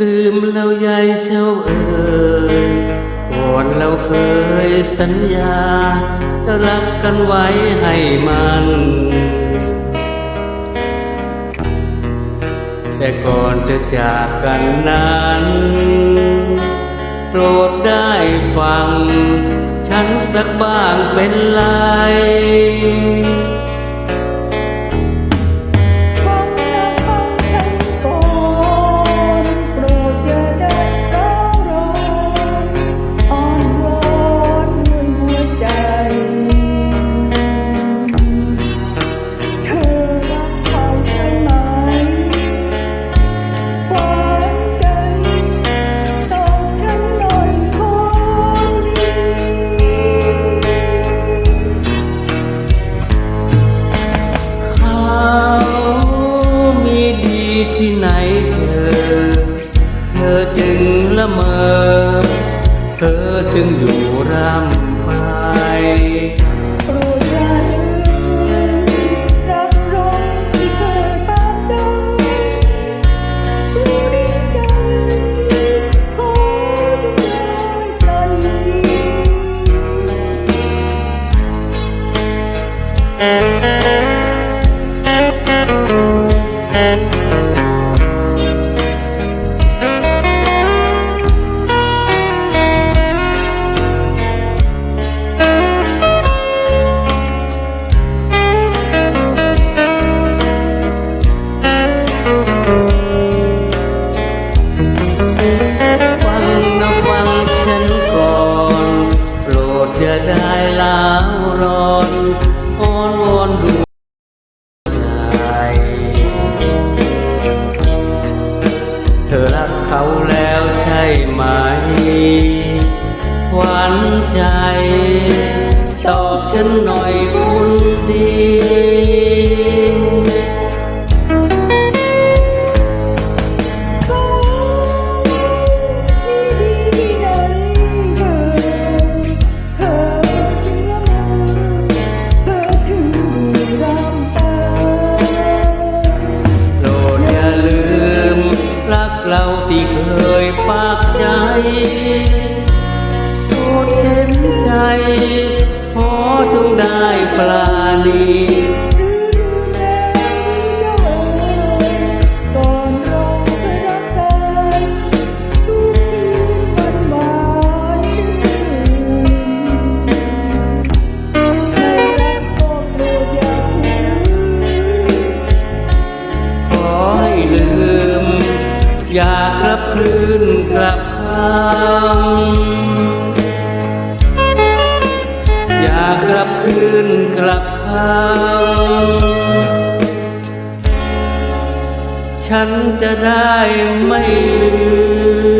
ลืมแล้วยายเช้าเอ่ยก่อนเราเคยสัญญา จะรักกันไว้ให้มัน แต่ก่อนจะจากกันนั้น โปรดได้ฟัง ฉันสักบ้างเป็นไร ละเมอ เธอจึงอยู่ร่ำไปโปรดอย่าลืมรักรองที่เคยปานใจรู้ดีใจขอจงได้ตานีฟั ฉันหน่อยคุณดีเขามีดีที่ไหนเธอเธอจึงละเมอเธอถึงดูรำไปโปรดอย่าลืมรักเราที่เคยฝากใจ ขอจงได้ปราณีอลืมแล้วเจ้าเอ๋ยก่อนเราเคยรักกันทุกทีมันหวานชื่นไม่รักก็โปรดอย่าลืมอย่ากลับคืนกลับคำ ลับคืนกลับคำฉันจะได้ไม่ลืม